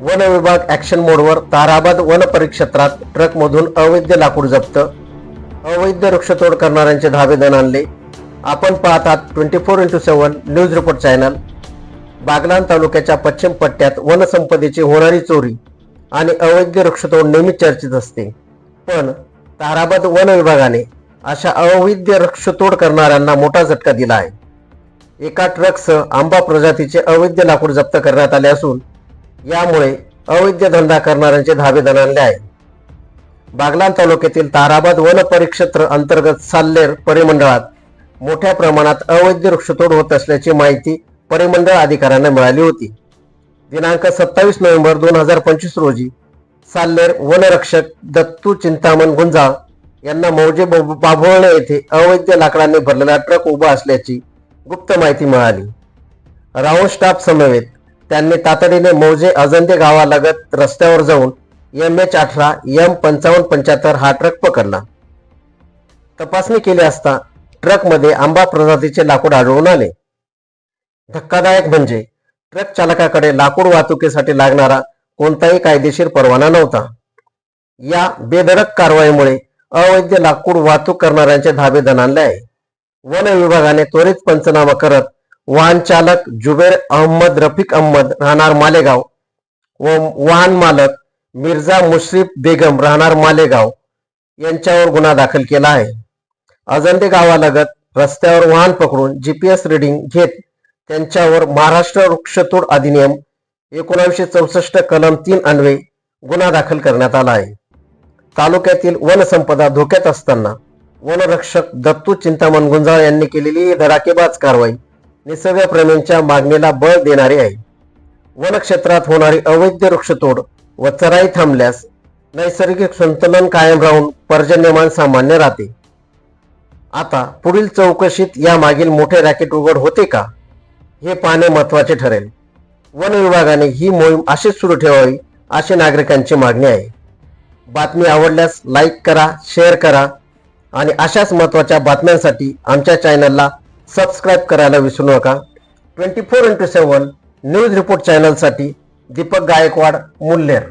One विभाग action मोडवर Tarabad one परिक्षेत्रात ट्रकमधून अवैध लाकूड जप्त. अवैध वृक्षतोड करणाऱ्यांचे धाबेदन आणले. आपण पाहतात twenty four into seven news report channel Baglan तालुक्याच्या पश्चिम पट्ट्यात वनसंपदेची होणारी चोरी आणि अवैध वृक्षतोड नेहमी चर्चेत असते. पण ताराबाद वन विभागाने अशा अवैध वृक्षतोड करणाऱ्यांना मोठा झटका दिला आहे. एका ट्रकसह आंबा प्रजातीचे अवैध लाकूड जप्त करण्यात आले असून यामुळे अवैध धंदा करणाऱ्यांचे धाबे दणाणले आहे बागलाण तालुक्यातील ताराबाद वन परिक्षेत्र अंतर्गत साल्लेर परिमंडळात मोठ्या प्रमाणात अवैध वृक्षतोड होत असल्याची माहिती परिमंडळ अधिकाऱ्यांना मिळाली होती. दिनांक सत्तावीस नोव्हेंबर दोन हजार पंचवीस रोजी साल्लेर वनरक्षक दत्तू चिंतामण गुंजाळ यांना मौजे बाभोळणे येथे अवैध लाकडांनी भरलेला ट्रक उभा असल्याची गुप्त माहिती मिळाली. राऊंड स्टाफ समवेत त्यांनी तातडीने मौजे अजंते गावालगत रस्त्यावर जाऊन एम एच अठरा एम पंचावन्न पंच्याहत्तर हा ट्रक पकडला. तपासणी केली असता ट्रकमध्ये आंबा प्रजातीचे लाकूड आढळून आले. धक्कादायक म्हणजे ट्रक चालकाकडे लाकूड वाहतुकीसाठी लागणारा कोणताही कायदेशीर परवाना नव्हता. या बेधडक कारवाईमुळे अवैध लाकूड वाहतूक करणाऱ्यांचे धाबे दणाणले आहे. वन विभागाने त्वरित पंचनामा करत वाहन चालक जुबेर अहमद रफिक अहमद राहणार मालेगाव. व वाहन मालक मिर्झा मुश्रीफ बेगम राहणार मालेगाव यांच्यावर गुन्हा दाखल केला आहे. अजंडे गावालगत रस्त्यावर वाहन पकडून जीपीएस रिडिंग घेत त्यांच्यावर महाराष्ट्र वृक्षतोड अधिनियम एकोणावीसशे चौसष्ट कलम तीन अन्वे गुन्हा दाखल करण्यात आला आहे. तालुक्यातील वनसंपदा धोक्यात असताना वनरक्षक दत्तू चिंतामण गुंजाळ यांनी केलेली ही धडाकेबाज कारवाई निसर्गप्रेमींच्या मागणीला बळ देणारी आहे. वनक्षेत्रात होणारी अवैध वृक्षतोड व चराई थांबल्यास नैसर्गिक संतुलन कायम राहून पर्जन्यमान सामान्य राहते. आता पुढील चौकशीत या मागील मोठे रॅकेट उघड होते का? हे पाहणे महत्त्वाचे ठरेल. वन विभागाने ही मोहीम अशीच सुरू ठेवावी अशी नागरिकांची मागणी आहे. बातमी आवडल्यास लाईक करा शेअर करा आणि अशाच महत्त्वाच्या बातम्यांसाठी आमच्या चॅनलला सबस्क्राईब करायला विसरू नका. Twenty four into seven news report चॅनलसाठी Deepak Gaikwad Mulher